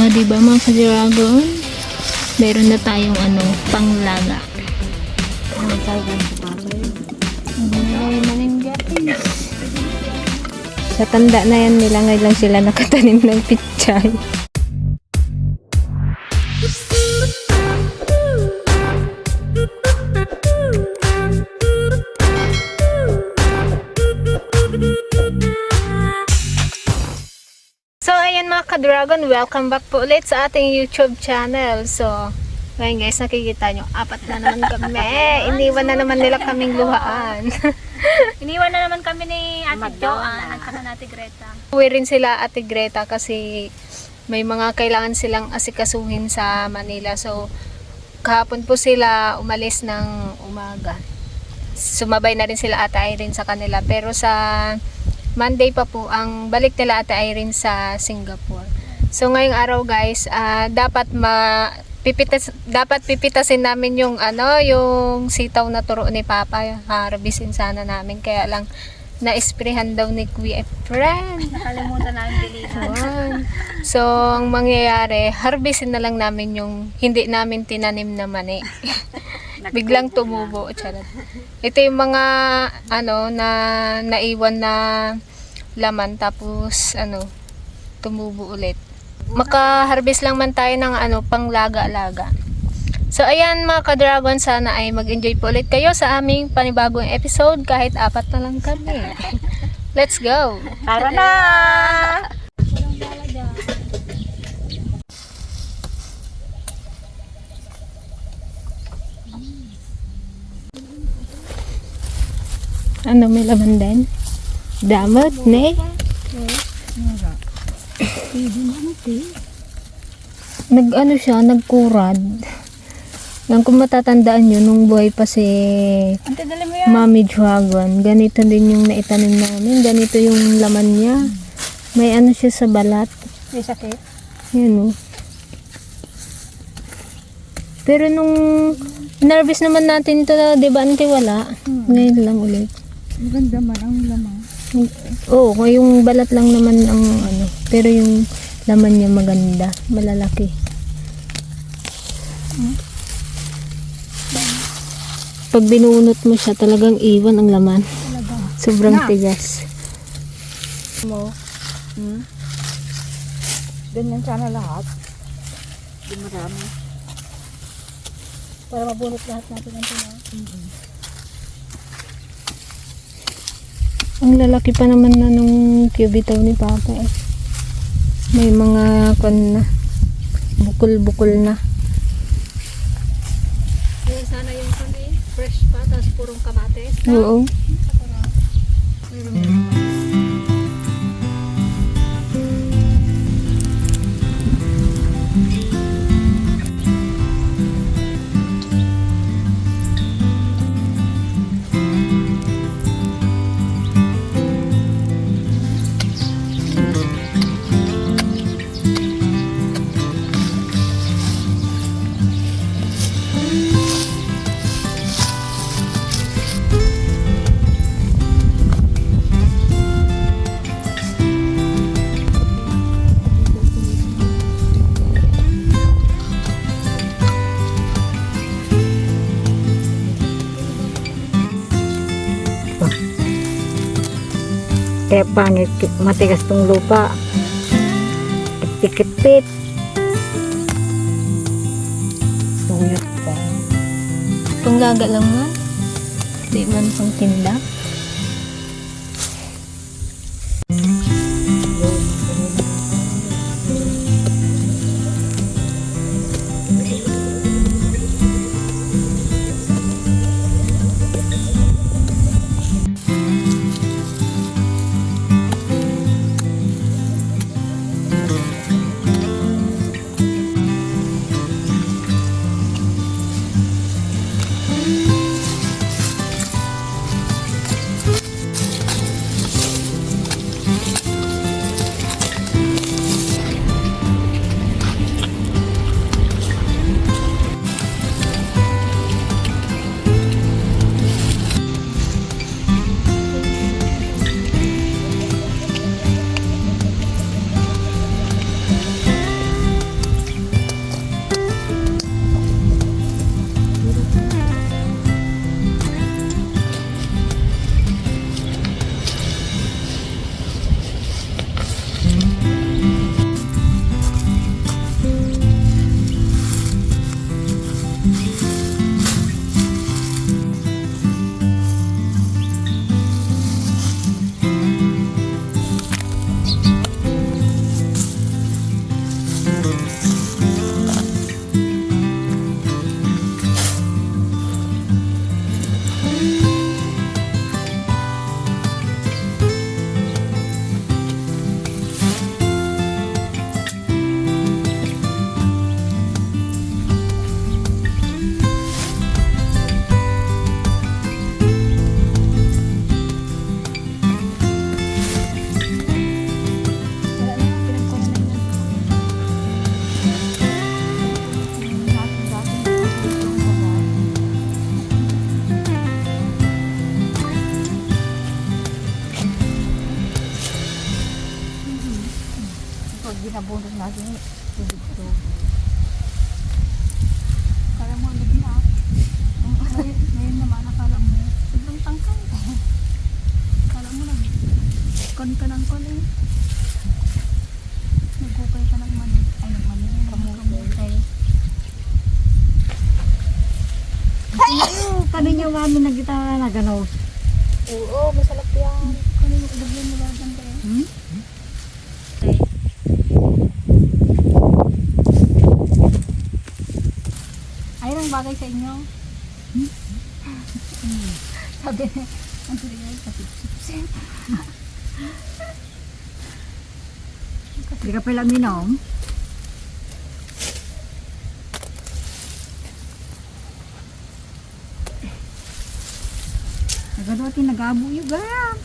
O, di ba mga ka-dragon? Meron na tayong ano, panglaga. Ano tawag sa papay? Ay, maning guys. Sa tanda na yan nila, ngayon lang sila nakatanim ng pichay. Ka-dragon, welcome back po ulit sa ating YouTube channel. So, ngayon guys, nakikita nyo, apat na naman kami. Iniwan na naman nila kaming luhaan. Iniwan na naman kami ni Ate Joanne at saka Ate Greta. Uwi rin sila Ate Greta kasi may mga kailangan silang asikasuhin sa Manila. So, kahapon po sila umalis ng umaga. Sumabay na rin sila Ate Irene sa kanila. Pero sa Monday pa po ang balik nila Ate Irene sa Singapore. So, ngayong araw guys, ah, dapat ma pipitas dapat pipitasin namin yung ano yung sitaw na turo ni Papa harbisin sana namin kaya lang na-sprayhan daw ni Kuya Efren Nakalimutan namin bilhin. Ayan. So, ang mangyayari, harvestin na lang namin yung hindi namin tinanim na mani. Biglang tumubo. Charot. Ito yung mga, ano, na naiwan na laman tapos, ano, tumubo ulit. Maka-harvest lang man tayo ng, ano, panglaga-laga. So, ayan mga ka-dragon, sana ay mag-enjoy po ulit kayo sa aming panibagong episode kahit apat na lang kami. Let's go! Tara na! Ano, may laman din? Damot, ne? Nag, ano siya, nagkurad. Lang kung matatandaan nyo, nung buhay pa si Ante, dali mo yan. Mami Dragon, ganito din yung naitanim namin. Ganito yung laman niya. May ano siya sa balat. May sakit. Yan o. Pero nung nervous naman natin ito, di ba, ante wala? Ngayon lang ulit. Maganda man ang lamang. Oo, oh, yung balat lang naman ang ano. Pero yung laman niya maganda, malalaki. Pag binunot mo siya, talagang iwan ang laman. Sobrang tigas. Mo. Hmm? Ganyan sana lahat. Di marami. Para mabunot lahat natin ang tunaw. Ang lalaki pa naman na nung cubitaw ni Papa eh. May mga kan na. Bukol-bukol na. Kaya sana yung kami, fresh pa, tapos purong kamates. Oo. Kaya pangit, matigas tong lupa. Kipit-kipit. Suyot pa. Panglaga lang man. Di man pang tinda. Pag binabunod natin, tubig-tubig. Kala mo, lagi na. Ngayon, ngayon naman, akala mo, sobrang tangkay. Kala mo lang, kon ka ng kon eh. Nagkukay ka ng mani. Ay, ng mani. Kamukay. Kanin yung kami nagkita na gano'n. Oo, masarap yan. Kano yung udagyan mo lang dyan kayo? Hmm? Ang bagay sa inyo. Hmm? Sabi, ang tuloy ay kapit-sip. Hindi ka pala minom. Nagadotin nagabo yung gam.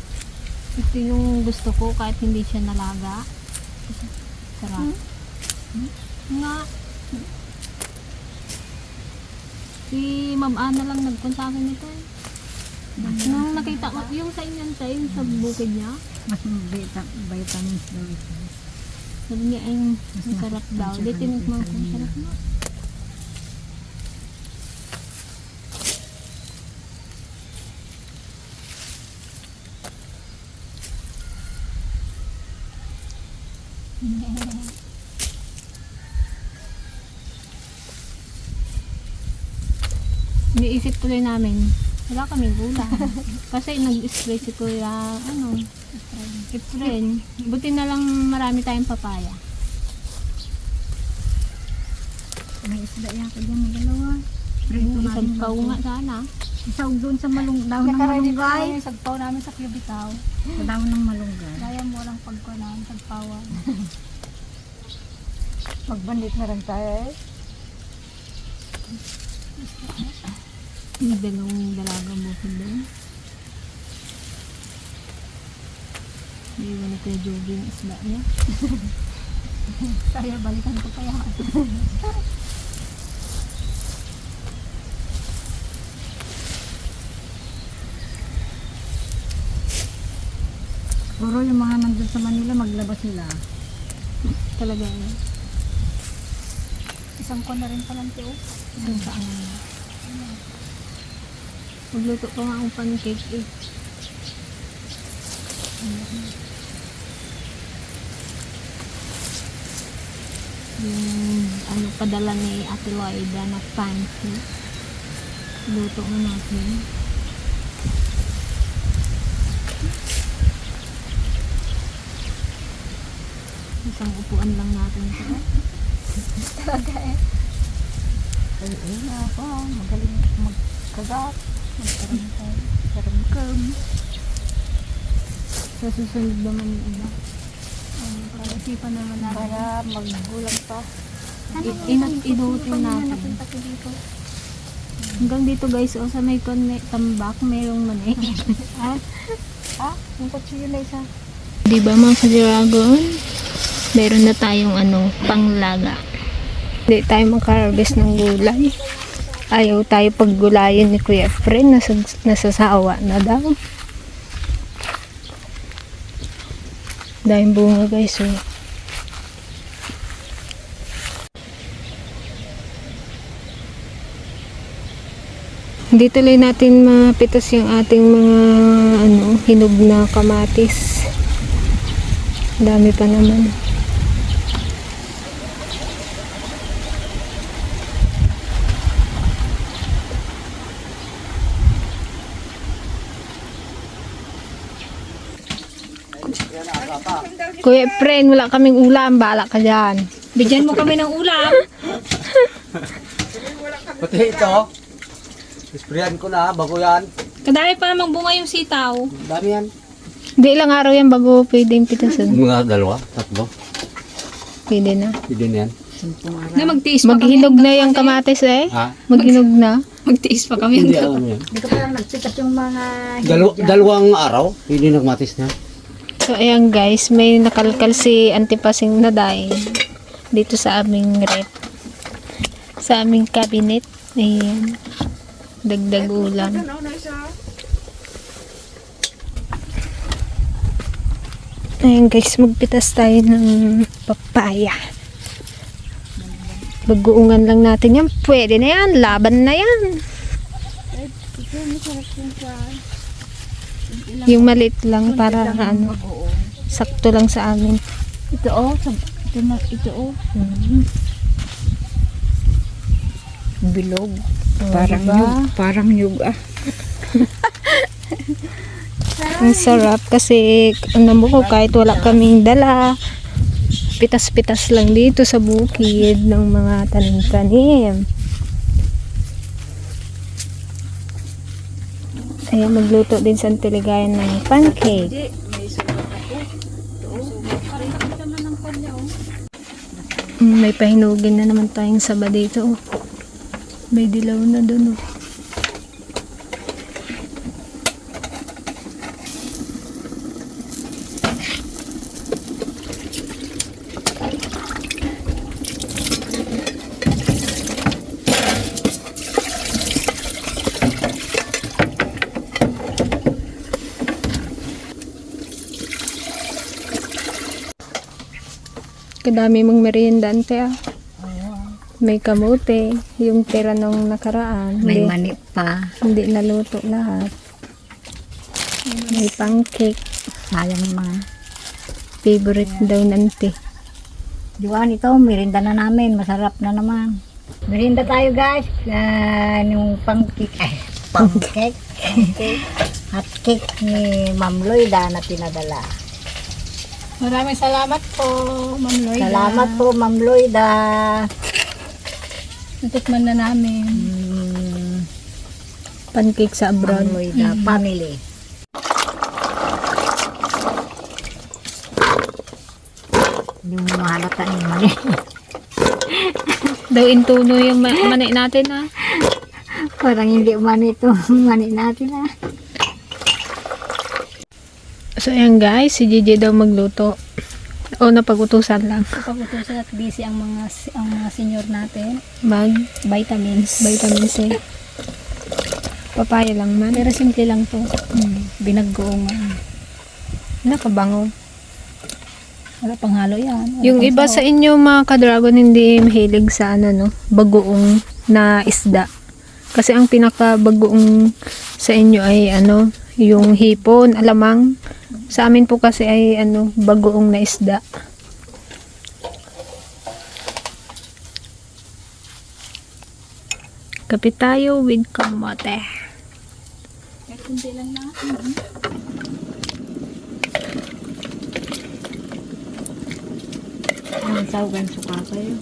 Ito yung gusto ko kahit hindi siya nalaga. Sarap. Nga. Si Ma'am Ana lang nagkun sa akin nito eh. Nung nakita ko, yung sa inyan sa sa bukid niya, Mas vita- vitamins daw ito. sabi niya ay masarap daw. Di tinikman ko, masarap na. Iniisip tuloy namin, wala kaming ulam. Kasi nag-spray si Kuya, ano, Efren. Buti na lang marami tayong papaya. May isda yata dyan ng dalawa. Prito Isang pau nga sana. Isaw doon sa malung daw ng malunggay. yung sagpaw namin sa Cubitaw. Sa daw ng malunggay. Kaya mo lang pagkuha namin sagpawan. Magbandit na rin tayo eh. May dalawang dalagang bukid doon. May iwan ni Kuya Joby yung isda niya. Kaya balikan ko pa yan. Puro yung mga nandun sa Manila, maglabas sila. Talaga eh. Isang ko na rin palang tiyo. Isang saan. Magluto pa nga akong pancake eh. Yung ano padala ni Ate Loida na pancake. Luto na natin. Isang upuan lang natin ito. Talaga eh. Ay, ay na ako. Magaling magkagat. Karamkam. Sa susunod naman yung iba. Um, Pag-isipan naman natin. Para magbulang pa. Inutin natin. Hanggang dito guys, o sa may konne, tambak, mayroong mani. Ha? Ha? Yung kutsilyo na isa. Di ba mga ka-dragon? Meron na tayong ano, panglaga. Hindi tayo makaharvest ng gulay. Ayaw tayo paggulayan ni Kuya Fred, nasag- nasasawa na daw. Dahil bunga guys, oh. Hindi tuloy natin mapitas yung ating mga ano, hinog na kamatis. Dami pa naman. Kuya friend, wala kaming ulam. Bala ka dyan. Bigyan mo kami ng ulam. Pati ito. Isprayan ko na, bago yan. Kadami pa namang bunga yung sitaw. Dami yan. Hindi lang araw yan bago pwede yung pitasan. Mga dalawa, tatlo. Pwede na. Hindi na yan. Na magtiis Maghinog na yung kamatis eh. Ha? Maghinog na. Magtiis pa kami. Hindi alam yan. Hindi ko pa lang nagsikat yung mga... Dalaw- dalawang araw, hindi nagmatis na. So, ayan guys, may nakalkal si Antipasing na dahil dito sa aming rep. Sa aming cabinet. Ayan. Dagdag ulam. Ayan guys, magpitas tayo ng papaya. Baguungan lang natin yan. Pwede na yan. Laban na yan. Yung maliit lang para ano, sakto lang sa amin. Ito oh, ito na, ito oh. Bilog. Parang diba? yug, parang yug ah. Ang sarap kasi ano mo ko kahit wala kaming dala. Pitas-pitas lang dito sa bukid ng mga tanim-tanim. Ayan, magluto din sa Tiligayan ng pancake. Mm, may pahinugin na naman tayong saba dito. oh. May dilaw na doon. Oh. Kadami mong meriendante ah. May kamote, yung tira nung nakaraan. May hindi, mani pa. hindi naluto lahat. May pancake. Sayang mga. Favorite daw nante. Juan, ito, merinda na namin. Masarap na naman. Merinda tayo guys. Uh, yung pancake. Ay, pancake. Hot cake ni Ma'am Loida na pinadala. Maraming salamat po, Ma'am Lloyd. Salamat po Ma'am Loida. Natikman na namin. Mm, Pancake sa Ma'am abroad. Loida family. Hindi mo mahalata yung mali. Daw intuno yung ma- mani natin ah. Parang hindi mani ito. mani natin ah. So ayan guys, si Gigi daw magluto. O napagutusan lang. Paputusan at busy ang mga ang mga senior natin. Mag Vitamins. vitamin C. Papaya lang man. Pero simple lang to. Mm. Binaggoongan. Nakabango. Wala pang halo yan. Wala Yung iba sabaw. sa inyo mga ka-dragon hindi mahilig sa ano no, bagoong na isda. Kasi ang pinaka bagoong sa inyo ay ano, yung hipon, alamang. Sa amin po kasi ay ano, bagoong na isda. Kape tayo with kamote. Kunti lang na. Ang sawagan suka kayo.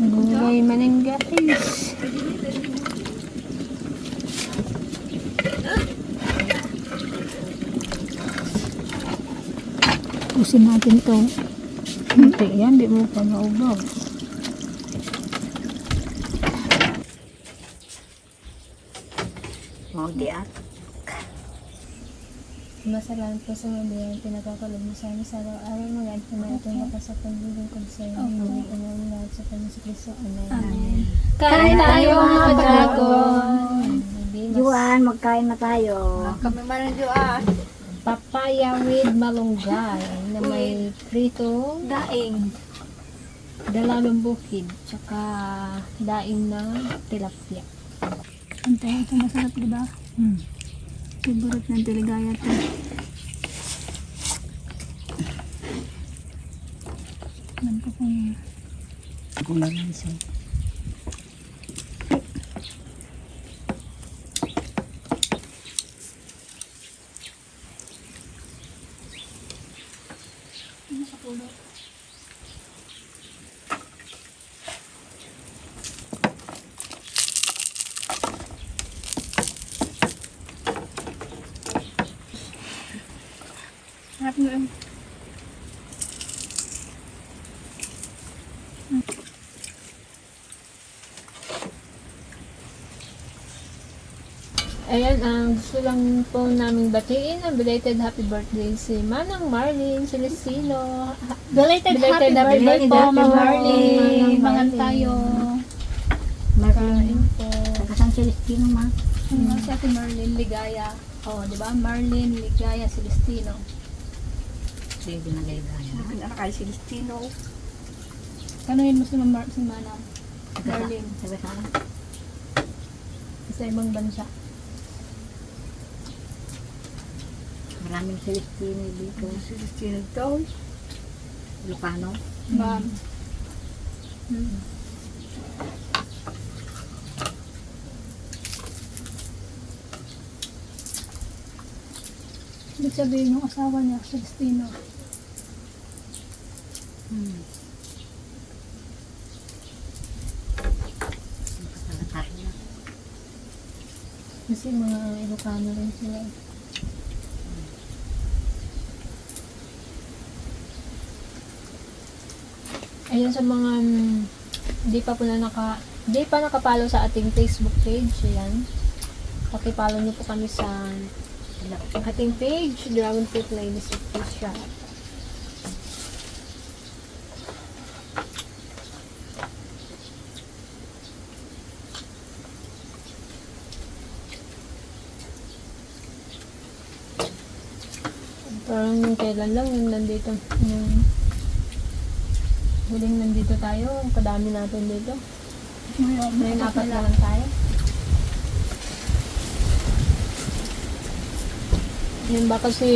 Gulay maning guys. Pusin natin to. Hindi yan, di mo pa maubaw. Maunti at. Masalamat po sa mga biyang pinagkakalog mo sa amin sa araw-araw mga ito na ito ko sa inyo. Hindi ko naman lahat sa Panginoon sa Kristo. Amen. Kain tayo mga dragon. Juan, magkain na tayo. Papaya with malunggay na may prito, Daing. dalagang bukid, tsaka daing na tilapia. Antay, ito masarap diba? Hmm. Favorite ng tiligaya to. Alam ko kung Kulang lang siya. Harap mo yun. Ayan, ang gusto lang po namin batiin ang belated happy birthday si Manang Marlene Celestino. Belated, Belated happy happy birthday po, birthday, Ma'am Marlene. Marlene. Mangan tayo. Marlene. po. Saan Celestino ma? Ano si Ate Marlene Ligaya. Oh, di ba? Marlene Ligaya Celestino. Hindi nagayagaya. Anak kay Celestino. Kanuhin mo si Mama si Manam? Darling. Sabi sa Sa ibang bansa. Maraming Celestino dito. Celestino daw. Lucano. Ma'am. Ibig sabihin yung asawa niya, Celestino. Hmm. Kasi mga Ilocano rin sila. Ayun sa mga mm, hindi pa po na naka hindi pa nakapalo sa ating Facebook page, yan. Pakipalo niyo po kami sa ating page, Dragon Fruit Ladies Official. Parang kailan lang yung nandito. Yung huling nandito tayo, ang kadami natin dito. May apat na lang tayo. Yun baka si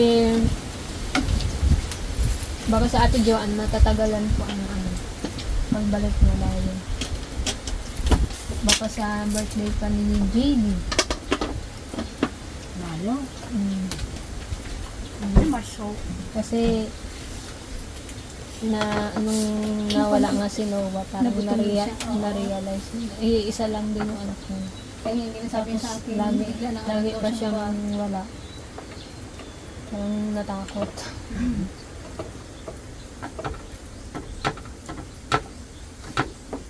baka sa ate Joanne matatagalan po ang ano magbalik na dahil baka sa birthday pa ni JD. Lalo. Mm. Marso. Kasi na anong nawala nga si Nova parang Nagutom nareal, siya, oo. na-realize eh, isa lang din yung anak niya Kaya hindi nasabi sa akin. lagi, bigla na lagi pa siya. wala parang natakot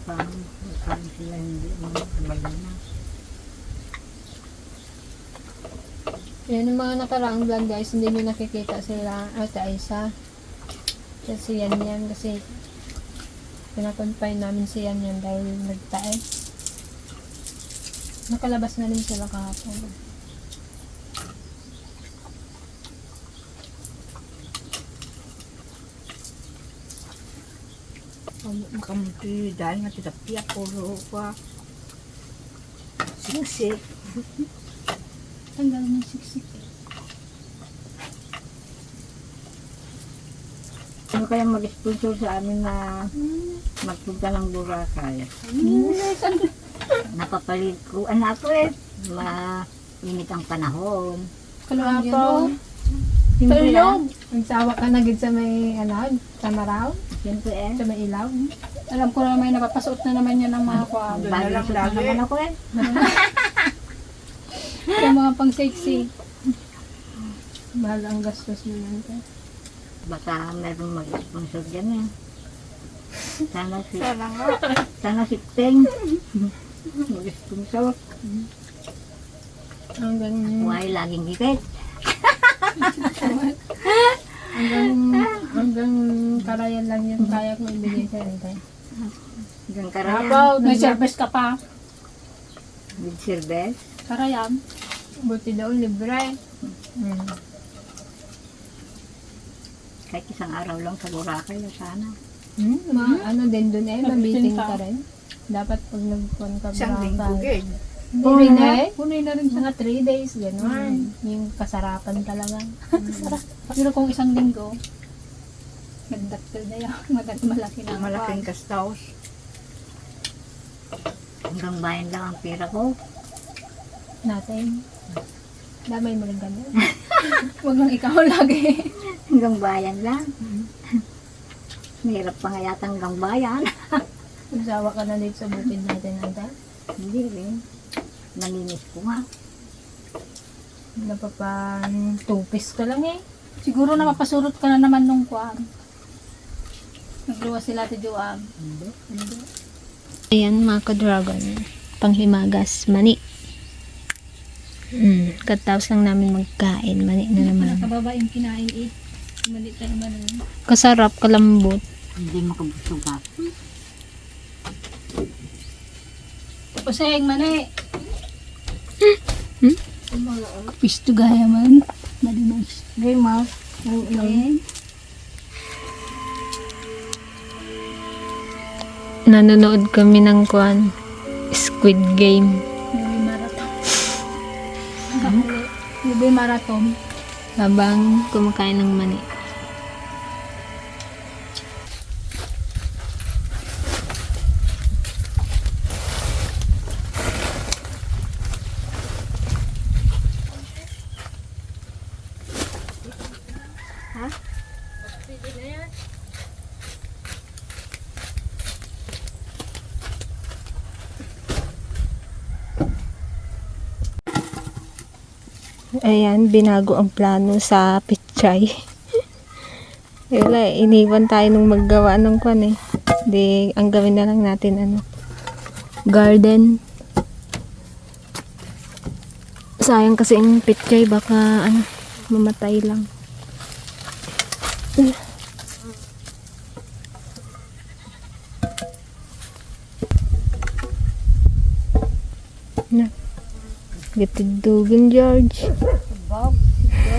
Parang, parang sila hindi mga na. Yan yung mga nakaraang vlog guys, hindi nyo nakikita sila Ate Aisa. Kasi yan yan, kasi pinakonfine namin si yan yan dahil nagtae. Nakalabas na rin sila kahapon. Kamuti dahil nga titapi ako pa. Singsik. Tanggal mo siksik. Ano kaya mag-sponsor sa amin na magpunta ng Boracay? Napapalit ko. Ano ako eh? Mainit ang panahon. Kalahapon. Siyempre ah. Nagsawa ka na gid sa may ano, kamaraw, Siyempre eh. sa may ilaw. Alam ko na may napapasuot na naman yan ng mga kwa. Bagong suot na naman ako eh. Yung mga pang sexy. Mahal ang gastos mo yan. Baka meron mag-sponsor dyan eh. Sana si... Sana nga. Sana si Peng. mag-sponsor. Hanggang, Buhay laging higit. hanggang, hanggang karayan lang yung kaya ko ibigay sa ente. Hanggang karayan. Apaw, May service ka pa. With service. Karayam. Buti daw libre. Hmm. Kahit isang araw lang sa Boracay. Sana. Hmm, ma, ano din dun eh, mabiting ka rin. Dapat pag nagpon ka Isang linggo, gig. Hindi rin eh. Punoy na rin. Mga 3 days, gano'n. Yung kasarapan talaga. Pero kung isang linggo, nagdaktil na yan. Maganda malaki na. Malaking kastaws. Hanggang bayan lang ang pera ko. Natin. Damay mo rin ganun. Huwag lang ikaw lagi. Hanggang bayan lang. Mahirap pa nga yata hanggang bayan. Magsawa ka na dito sa bukid natin, anta. Hindi rin. Naninis ko nga. Napapan tupis ka lang eh. Siguro na mapasurot ka na naman nung kwan. Nagluwa sila ti Joab. Hindi. Ayan mga ka-dragon. Panghimagas. Mani. Mm, kataos lang namin magkain. Mali na naman. Nakababa yung kinain eh. Mali tayo ba naman? Ano? Kasarap, kalambot. Hindi makabusog ka. Hmm. Pasayang manay. Hmm? Kapisto gaya man. Madinas. Very mal. Ang ilang. Nanonood kami ng kwan. Squid Game. Movie marathon. Habang kumakain ng mani. Ayan, binago ang plano sa pichay. Wala, iniwan tayo nung maggawa ng kwan eh. Di, ang gawin na lang natin ano, garden. Sayang kasi ang pichay, baka ano, mamatay lang. Na. Gitidugin, George.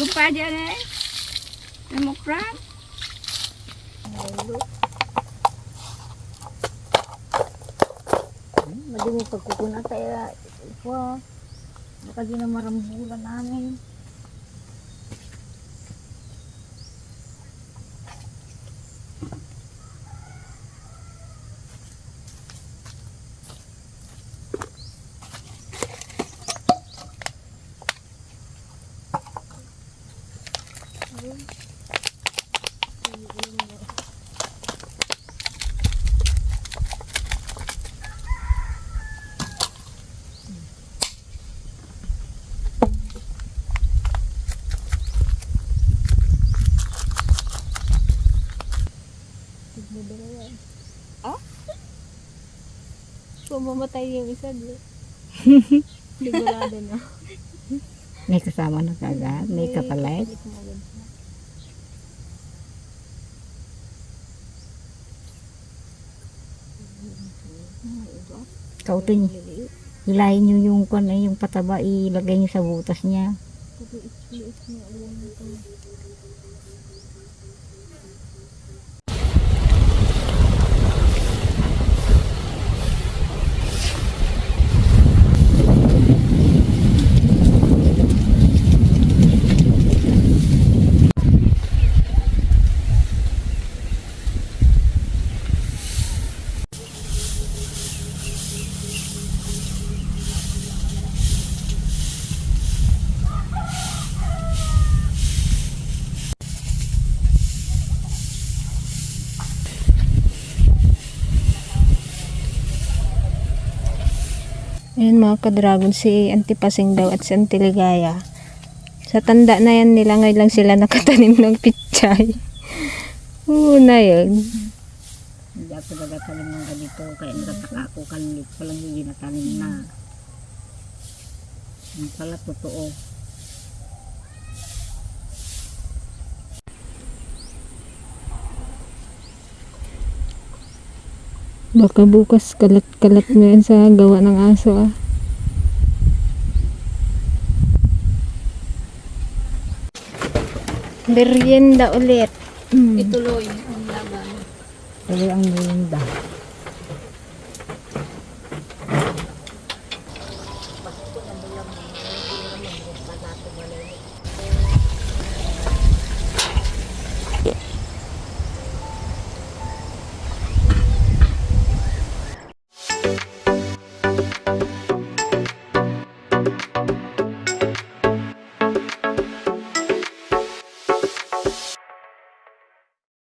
Sige pa dyan eh. Democrat. Madumi pagkukuna tayo. Ito. Baka di na marambulan namin. Mamatay yung isa, di. Sigurado na. May kasama na kagad. May kapalit. Kautin. Hilahin nyo yung, ano, yung pataba, ilagay nyo sa butas niya. Ayan mga ka-dragon, si Antipasing daw at si Antiligaya. Sa tanda na yan nila, ngayon lang sila nakatanim ng pichay. Oo na yun. Hindi ako nagatanim ng ganito. Kaya natataka ako kalit pa lang yung ginatanim na. Yung pala totoo. Baka bukas kalat-kalat na yan sa gawa ng aso ah. Merienda ulit. Mm. Ituloy ang laban. Pero ang mulinda.